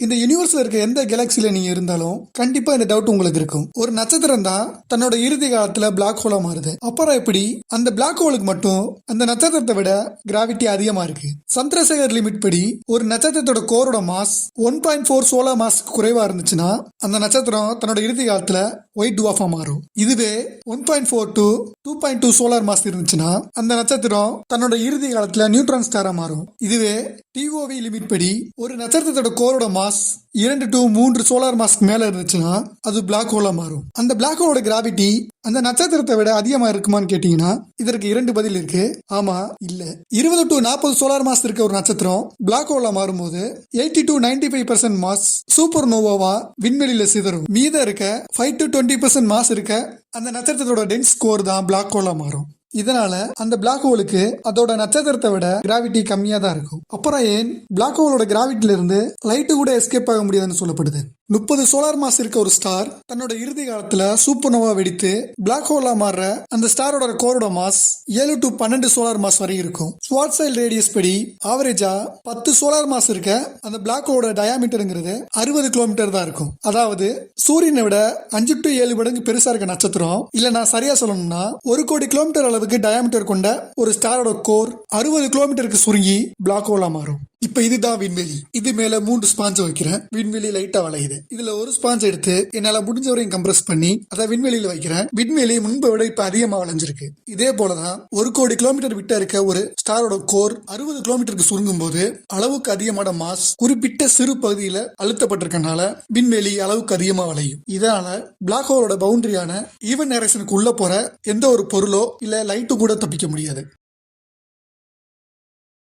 இந்த யூனிவர்ஸ்ல இருக்க எந்த கேலக்சில நீங்க இருந்தாலும் கண்டிப்பா இந்த டவுட் உங்களுக்கு இருக்கும். ஒரு நட்சத்திரம் தான் தன்னோட இறுதி காலத்துல பிளாக் ஹோலா மாறுது. அப்புறம் எப்படி? அந்த பிளாக் ஹோலுக்கு மட்டும் அந்த நட்சத்திரத்தை விட கிராவிட்டி அதிகமா இருக்கு. சந்திரசேகர் லிமிட் படி ஒரு நட்சத்திரத்தோட கோரோட mass one point four solar mask குறைவா இருந்துச்சுன்னா அந்த நட்சத்திரம் தன்னோட இறுதி காலத்துல ஒயிட் டுவாஃபா மாறும். இதுவே one point four to two point two solar mass இருந்துச்சுன்னா அந்த நட்சத்திரம் தன்னோட இறுதி காலத்துல நியூட்ரான் ஸ்டாரா மாறும். இதுவே டிஓவி லிமிட் படி ஒரு நட்சத்திரத்தோட கோரோட மாஸ் இரண்டு டு மூன்று சோலார் மாஸ்க்கு மேல இருந்துச்சுன்னா அது பிளாக் ஹோலா மாறும். அந்த பிளாக் ஹோலோட கிராவிட்டி அந்த நட்சத்திரத்தை விட அதிகமா இருக்குமான்னு கேட்டீங்கன்னா இதற்கு இரண்டு பதில் இருக்கு. ஆமா இல்ல. இருபது டு நாற்பது சோலார் மாஸ் இருக்க ஒரு நட்சத்திரம் பிளாக் ஹோலா மாறும்போது eighty to ninety five percent mass super நோவாவா விண்வெளியில சிதறும். மீதம் இருக்க five to twenty percent mass இருக்க அந்த நட்சத்திரத்தோட டென்ஸ் ஸ்கோர் தான் பிளாக் ஹோலா மாறும். இதனால அந்த பிளாக் ஹோலுக்கு அதோட நட்சத்திரத்தை விட கிராவிட்டி கம்மியா தான் இருக்கும். அப்புறம் ஏன்? பிளாக் ஹோலோட கிராவிட்டில இருந்து லைட்டு கூட எஸ்கேப் ஆக முடியாதுன்னு சொல்லப்படுது. முப்பது சோலார் மாஸ் இருக்க ஒரு ஸ்டார் தன்னோட இறுதி காலத்துல சூப்பர்னோவா வெடித்து பிளாக் ஹோலா மாறுற அந்த ஸ்டாரோட கோரோட மாஸ் ஏழு டு பன்னெண்டு சோலார் மாஸ் வரை இருக்கும். ஸ்வாட்சைல் ரேடியஸ் படி ஆவரேஜா பத்து சோலார் மாஸ் இருக்க அந்த பிளாக் ஹோலோட டயாமீட்டருங்கிறது அறுபது கிலோமீட்டர் தான் இருக்கும். அதாவது சூரியனை விட அஞ்சு டு ஏழு மடங்கு பெருசா இருக்க நட்சத்திரம். இல்ல நான் சரியா சொல்லணும்னா ஒரு கோடி கிலோமீட்டர் அளவுக்கு டயாமீட்டர் கொண்ட ஒரு ஸ்டாரோட கோர் அறுபது கிலோமீட்டருக்கு சுருங்கி பிளாக் ஹோலா மாறும். இப்ப இதுதான் விண்வெளி. இது மேல மூன்று ஸ்பாஞ்ச் வைக்கிறேன். விண்வெளி லைட்டா வளையுது. இதுல ஒரு ஸ்பாஞ்ச் எடுத்து என்னால முடிஞ்ச வரையும் கம்ப்ரஸ் பண்ணி அதை விண்வெளியில வைக்கிறேன். விண்வெளி முன்பை விட இப்ப அதிகமா வளைஞ்சிருக்கு. இதே போலதான் ஒரு கோடி கிலோமீட்டர் விட்ட இருக்க ஒரு ஸ்டாரோட கோர் அறுபது கிலோமீட்டருக்கு சுருங்கும் போது அளவுக்கு அதிகமான மாஸ் குறிப்பிட்ட சிறு பகுதியில அழுத்தப்பட்டிருக்கனால விண்வெளி அளவுக்கு அதிகமா வளையும். இதனால பிளாக் ஹோலோட பவுண்டரியான ஈவன் நேரேஷனுக்கு உள்ள போற எந்த ஒரு பொருளோ இல்ல லைட்டு கூட தப்பிக்க முடியாது.